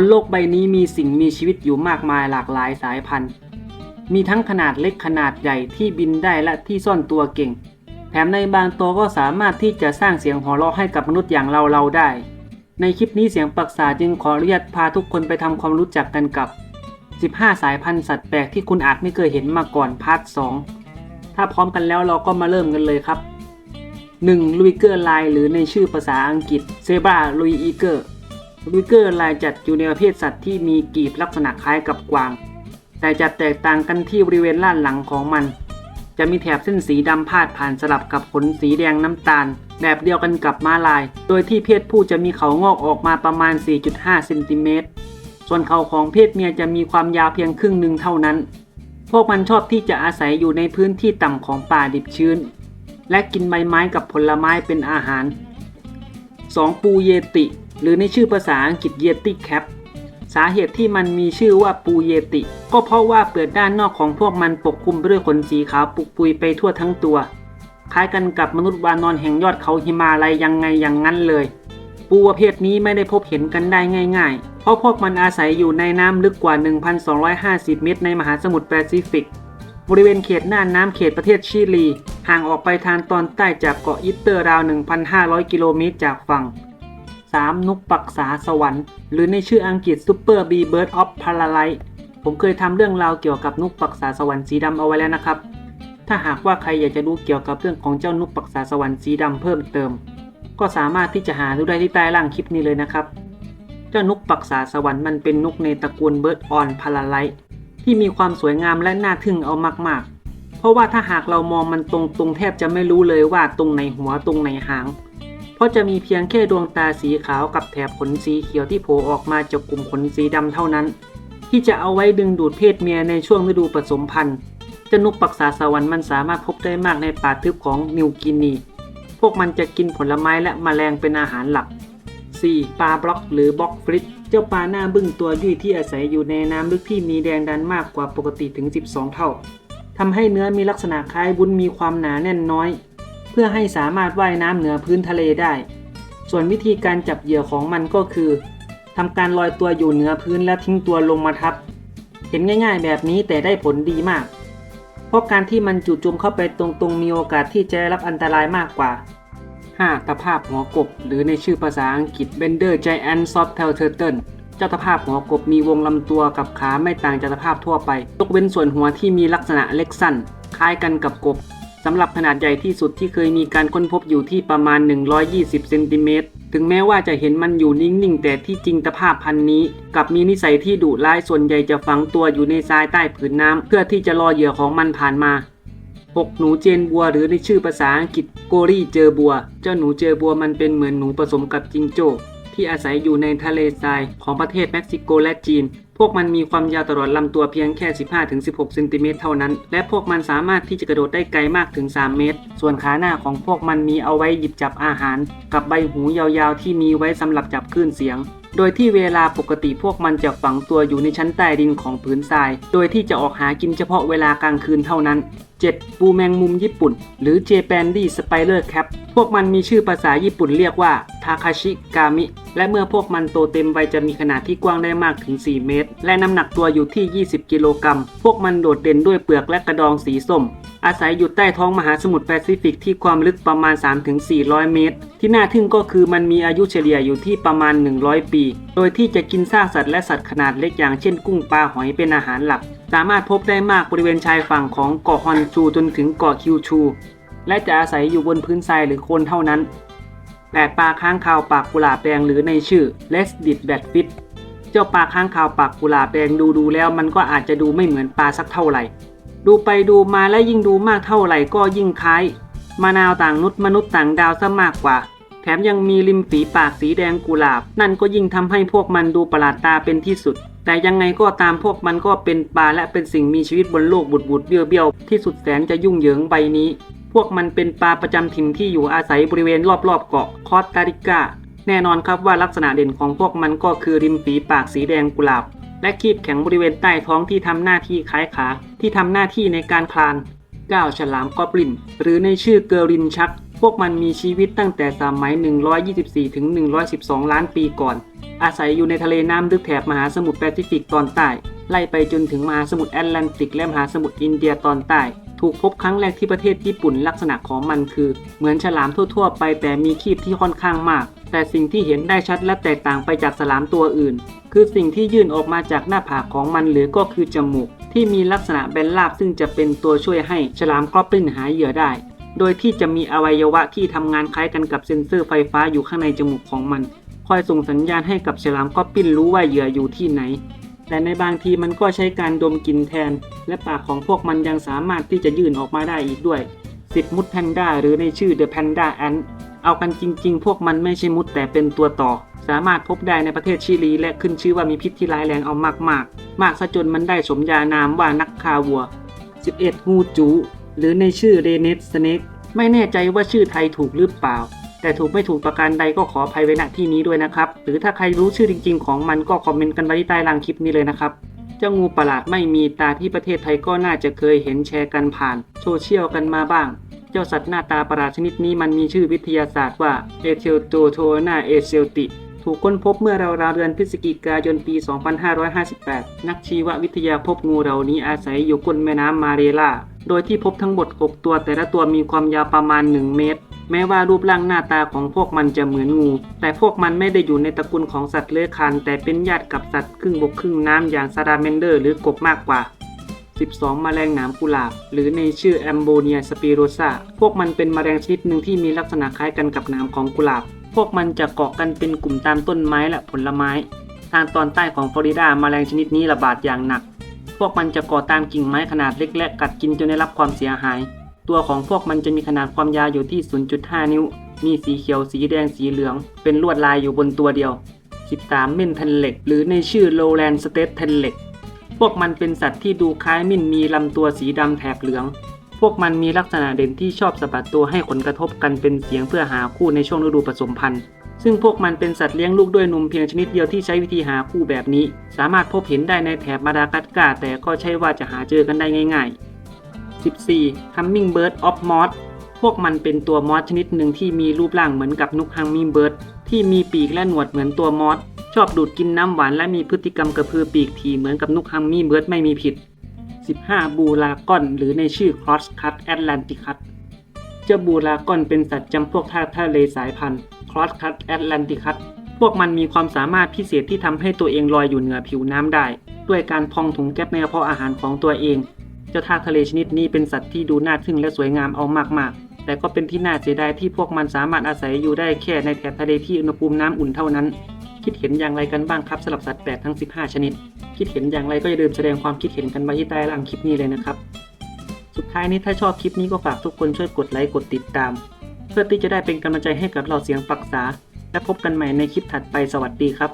นโลกใบนี้มีสิ่งมีชีวิตอยู่มากมายหลากหลายสายพันธุ์ มีทั้งขนาดเล็กขนาดใหญ่ที่บินได้และที่ซ่อนตัวเก่ง แถมในบางตัวก็สามารถที่จะสร้างเสียงหัวเราะให้กับมนุษย์อย่างเราเราได้ ในคลิปนี้เสียงปรักษาจึงขออนุญาตพาทุกคนไปทำความรู้จักกันกับ 15 สายพันธุ์สัตว์แปลกที่คุณอาจไม่เคยเห็นมาก่อนพาร์ท2ถ้าพร้อมกันแล้วเราก็มาเริ่มกันเลยครับ 1. ลุยเกอร์ไลหรือในชื่อภาษาอังกฤษเซบราลุยอีเกอร์ ลุยเกอร์ไลจัดอยู่ในประเภทสัตว์ที่มีกีบลักษณะคล้ายกับกวาง แต่จะแตกต่างกันที่บริเวณล่านหลังของมัน จะมีแถบเส้นสีดำพาดผ่านสลับกับขนสีแดงน้ำตาล แบบเดียวกันกับม้าลาย โดยที่เพศผู้จะมีเขางอกออกมาประมาณ 4.5เซนติเมตร ส่วนเขาของเพศเมียจะมีความยาวเพียงครึ่งหนึ่งเท่านั้น พวกมันชอบที่จะอาศัยอยู่ในพื้นที่ต่ำของป่าดิบชื้น และกินใบไม้กับผลไม้เป็นอาหาร 2. ปูเยติ หรือในชื่อภาษาอังกฤษเยติแคปสาเหตุที่มันมีชื่อว่าปูเยติ ก็เพราะว่าเปลือกด้านนอกของพวกมันปกคลุมไปด้วยขนสีขาวปุกปุยไปทั่วทั้งตัว คล้ายกันกับมนุษย์วานอนแห่งยอดเขาหิมาลัยยังไงอย่างนั้นเลย ปูประเภทนี้ไม่ได้พบเห็นกันได้ง่าย ๆ เพราะพวกมันอาศัยอยู่ในน้ำลึกกว่า 1,250 เมตร ในมหาสมุทรแปซิฟิก บริเวณเขตหน่านน้ำเขตประเทศชิลี ห่างออกไปทางตอนใต้จากเกาะอิตเตอร์ราว 1,500 กิโลเมตรจากฝั่ง 3. นกปักษาสวรรค์ หรือในชื่ออังกฤษ Super Bee Bird of Paradise ผมเคยทำเรื่องราวเกี่ยวกับนกปักษาสวรรค์สีดำเอาไว้แล้วนะครับ ถ้าหากว่าใครอยากจะรู้เกี่ยวกับเรื่องของเจ้านกปักษาสวรรค์สีดำเพิ่มเติม ก็สามารถที่จะหาดูได้ที่ใต้ล่างคลิปนี้เลยนะครับ เจ้านกปักษาสวรรค์มันเป็นนกในตระกูลเบิร์ดออนพาราไลที่มีความสวยงามและน่าทึ่งเอามากๆ เพราะว่าถ้าหากเรามองมันตรงๆแทบจะไม่รู้เลยว่าตรงไหนหัวตรงไหนหาง เพราะจะมีเพียงแค่ดวงตาสีขาวกับแถบขนสีเขียวที่โผล่ออกมาจากกลุ่มขนสีดำเท่านั้น ที่จะเอาไว้ดึงดูดเพศเมียในช่วงฤดูผสมพันธุ์เจ้านกปักษาสวรรค์มันสามารถพบได้มากในป่าทึบของนิวกินี พวกมันจะกินผลไม้และแมลงเป็นอาหารหลัก 4. ปลาบล็อกหรือบล็อกฟริตเจ้าปลาหน้าบึ้งตัวยุ่ยที่อาศัยอยู่ในน้ำลึกที่มีแรงดันมากกว่าปกติถึง 12 เท่าทำให้เนื้อมีลักษณะคล้ายวุ้นมีความหนาแน่นน้อย พื่อให้สามารถว่ายน้ำเหนือพื้นทะเลได้ ส่วนวิธีการจับเหยื่อของมันก็คือทำการลอยตัวอยู่เหนือพื้นและทิ้งตัวลงมาทับ เห็นง่าย ๆ แบบนี้แต่ได้ผลดีมาก เพราะการที่มันจู่โจมเข้าไปตรงๆมีโอกาสที่จะรับอันตรายมากกว่า 5. ตะภาพหัวกบ หรือในชื่อภาษาอังกฤษ Bender Giant Soft Tail Turtle เจ้าตะภาพหัวกบมีวงลำตัวกับขาไม่ต่างจากตะภาพทั่วไปยกเว้นส่วนหัวที่มีลักษณะเล็กสั้น คล้ายกันกับกบ สำหรับขนาดใหญ่ที่สุดที่เคยมีการค้นพบอยู่ที่ประมาณ 120 เซนติเมตร ถึงแม้ว่าจะเห็นมันอยู่นิ่งๆ แต่ที่จริงตะภาพพันธุ์นี้กลับมีนิสัยที่ดุร้ายส่วนใหญ่จะฝังตัวอยู่ในทรายใต้ผืนน้ำเพื่อที่จะรอเหยื่อของมันผ่านมา 6. หนูเจนบัวหรือในชื่อภาษาอังกฤษโกรี่เจอบัว เจ้าหนูเจอบัวมันเป็นเหมือนหนูผสมกับจิงโจ้ที่อาศัยอยู่ในทะเลทรายของประเทศเม็กซิโกและจีน พวกมันมีความยาวตลอดลำตัวเพียงแค่ 15-16 เซนติเมตรเท่านั้น และพวกมันสามารถที่จะกระโดดได้ไกลมากถึง 3 เมตร ส่วนขาหน้าของพวกมันมีเอาไว้หยิบจับอาหาร กับใบหูยาวๆ ที่มีไว้สำหรับจับคลื่นเสียง โดยที่เวลาปกติพวกมันจะฝังตัวอยู่ในชั้นใต้ดินของผืนทราย โดยที่จะออกหากินเฉพาะเวลากลางคืนเท่านั้น 7. ปูแมงมุมญี่ปุ่น หรือเจแปนดี้สไปเ e อร์แคปพวกมันมีชื่อภาษาญี่ปุ่นเรียกว่าทาคาชิกามิ และเมื่อพวกมันโตเต็มวัยจะมีขนาดที่กว้างได้มากถึง 4 เมตร และน้ำหนักตัวอยู่ที่ 20 กิโลกรัม พวกมันโดดเด่นด้วยเปลือกและกระดองสีส้ม อาศัยอยู่ใต้ท้องมหาสมุทรแปซิฟิกที่ความลึกประมาณ 3-400 เมตร ที่น่าทึ่งก็คือมันมีอายุเฉลี่ยอยู่ที่ประมาณ 100 ปี โดยที่จะกินซากสัตว์และสัตว์ขนาดเล็กอย่างเช่นกุ้งปลาหอยเป็นอาหารหลัก สามารถพบได้มากบริเวณชายฝั่งของเกาะฮอนจูจนถึงเกาะคิวชู และจะอาศัยอยู่บนพื้นทรายหรือโคลนเท่านั้นแต่ปลาค้างคาวปากกุหลาบแดงหรือในชื่อ l e s d i t b a t f i t เจ้าปลาค้างคาวปากกุหลาบแดงดูดูแล้วมันก็อาจจะดูไม่เหมือนปลาสักเท่าไหร่ ดูไปดูมาและยิ่งดูมากเท่าไหร่ก็ยิ่งคล้ายมะนาวต่างนุษย์มนุษย์ต่างดาวซะมากกว่า แถมยังมีริมฝีปากสีแดงกุหลาบ นั่นก็ยิ่งทำให้พวกมันดูประหลาดตาเป็นที่สุด แต่ยังไงก็ตามพวกมันก็เป็นปลาและเป็นสิ่งมีชีวิตบนโลกบุดบุดเบี้ยวเบี้ยวที่สุดแสนจะยุ่งเหยิงใบนี้ พวกมันเป็นปลาประจำถิ่นที่อยู่อาศัยบริเวณรอบๆเกาะคอสตาริกาแน่นอนครับว่าลักษณะเด่นของพวกมันก็คือริมฝีปากสีแดงกุหลาบ และคีบแข็งบริเวณใต้ท้องที่ทำหน้าที่คล้ายขา ที่ทำหน้าที่ในการคลาน9ฉลามกอบลิน หรือในชื่อเกอรินชัก พวกมันมีชีวิตตั้งแต่สมัย 124 ถึง 112 ล้านปีก่อน อาศัยอยู่ในทะเลน้ำลึกแถบมหาสมุทรแปซิฟิกตอนใต้ ไล่ไปจนถึงมหาสมุทรแอตแลนติกและมหาสมุทรอินเดียตอนใต้ ถูกพบครั้งแรกที่ประเทศญี่ปุ่นลักษณะของมันคือ เหมือนฉลามทั่วๆ ไปแต่มีครีบที่ค่อนข้างมาก แต่สิ่งที่เห็นได้ชัดและแตกต่างไปจากฉลามตัวอื่น คือสิ่งที่ยื่นออกมาจากหน้าผากของมันหรือก็คือจมูก ที่มีลักษณะแบนราบซึ่งจะเป็นตัวช่วยให้ฉลามกรอบลินหาเหยื่อได้โดยที่จะมีอวัยวะที่ทำงานคล้ายกันกับเซ็นเซอร์ไฟฟ้าอยู่ข้างในจมูกของมัน คอยส่งสัญญาณให้กับฉลามกรอบลินรู้ว่าเหยื่ออยู่ที่ไหน แต่ในบางทีมันก็ใช้การดมกลิ่นแทน และปากของพวกมันยังสามารถที่จะยื่นออกมาได้อีกด้วย สิบมุดแพนด้าหรือในชื่อ The Panda Ant เอากันจริง ๆ พวกมันไม่ใช่มุดแต่เป็นตัวต่อ สามารถพบได้ในประเทศชิลีและขึ้นชื่อว่ามีพิษที่ร้ายแรงเอามากๆ มากซะจนมันได้สมญานามว่านักฆ่าวัว 11 งูจู หรือในชื่อเรเนสสเนกไม่แน่ใจว่าชื่อไทยถูกหรือเปล่า แต่ถูกไม่ถูกประการใดก็ขออภัยไว้ณที่นี้ด้วยนะครับ หรือถ้าใครรู้ชื่อจริง ๆ ของมันก็คอมเมนต์กันไว้ที่ใต้ล่างคลิปนี้เลยนะครับ เจ้างูประหลาดไม่มีตาที่ประเทศไทยก็น่าจะเคยเห็นแชร์กันผ่านโซเชียลกันมาบ้าง เจ้าสัตว์หน้าตาประหลาดชนิดนี้มันมีชื่อวิทยาศาสตร์ว่าเอเทลโตโทนาเอเซลติถูกค้นพบเมื่อราวๆเดือนพฤศจิกายนปี 2558 นักชีววิทยาพบงูเหล่านี้อาศัยอยู่ก้นแม่น้ำมาเรล่า โดยที่พบทั้งหมด 6 ตัวแต่ละตัวมีความยาวประมาณ 1 เมตร แม้ว่ารูปร่างหน้าตาของพวกมันจะเหมือนงู แต่พวกมันไม่ได้อยู่ในตระกูลของสัตว์เลื้อยคลานแต่เป็นญาติกับสัตว์ครึ่งบกครึ่งน้ำอย่างซาดาเมนเดอร์หรือกบมากกว่า 12 แมลงหนามกุหลาบ หรือในชื่อแอมโบเนียสปิโรซาพวกมันเป็นแมลงชนิดหนึ่งที่มีลักษณะคล้ายกันกับหนามของกุหลาบ พวกมันจะเกาะกันเป็นกลุ่มตามต้นไม้และผลไม้ ทางตอนใต้ของฟลอริดาแมลงชนิดนี้ระบาดอย่างหนัก พวกมันจะเกาะตามกิ่งไม้ขนาดเล็กและกัดกินจนได้รับความเสียหาย ตัวของพวกมันจะมีขนาดความยาวอยู่ที่ 0.5 นิ้ว มีสีเขียวสีแดงสีเหลือง เป็นลวดลายอยู่บนตัวเดียว 13เม่นแทนเล็กหรือในชื่อโลแลนสเตทแทนเล็กพวกมันเป็นสัตว์ที่ดูคล้ายมิ่นมีลำตัวสีดำแถบเหลือง พวกมันมีลักษณะเด่นที่ชอบสะบัดตัวให้ขนกระทบกันเป็นเสียงเพื่อหาคู่ในช่วงฤดูผสมพันธุ์ซึ่งพวกมันเป็นสัตว์เลี้ยงลูกด้วยนมเพียงชนิดเดียวที่ใช้วิธีหาคู่แบบนี้ สามารถพบเห็นได้ในแถบมาดากัสการ์แต่ก็ใช่ว่าจะหาเจอกันได้ง่าย ๆ 14. Hummingbird of Moth พวกมันเป็นตัวมอสชนิดหนึ่งที่มีรูปร่างเหมือนกับนกฮัมมิงเบิร์ดที่มีปีกและหนวดเหมือนตัวมอสชอบดูดกินน้ำหวานและมีพฤติกรรมกระพือปีกถี่เหมือนกับนกฮัมมิงเบิร์ดไม่มีผิด 15. บูรากอน หรือในชื่อ Cross Cut Atlanticus เจ้าบูรากอนเป็นสัตว์จำพวกทากทะเลสายพันธุ์ Cross Cut Atlanticus พวกมันมีความสามารถพิเศษที่ทำให้ตัวเองลอยอยู่เหนือผิวน้ำได้ ด้วยการพองถุงแก๊สในกระเพาะอาหารของตัวเอง เจ้าทากทะเลชนิดนี้เป็นสัตว์ที่ดูน่าทึ่งและสวยงามเอามากๆ แต่ก็เป็นที่น่าเสียดายที่พวกมันสามารถอาศัยอยู่ได้แค่ในแถบทะเลที่อุณหภูมิน้ำอุ่นเท่านั้น คิดเห็นอย่างไรกันบ้างครับสำหรับสัตว์แปลกทั้ง 15 ชนิด คิดเห็นอย่างไรก็อย่าลืมแสดงความคิดเห็นกันไว้ที่ใต้ล่างคลิปนี้เลยนะครับ สุดท้ายนี้ถ้าชอบคลิปนี้ก็ฝากทุกคนช่วยกดไลค์กดติดตาม เพื่อที่จะได้เป็นกำลังใจให้กับเราเสียงปรักษา และพบกันใหม่ในคลิปถัดไปสวัสดีครับ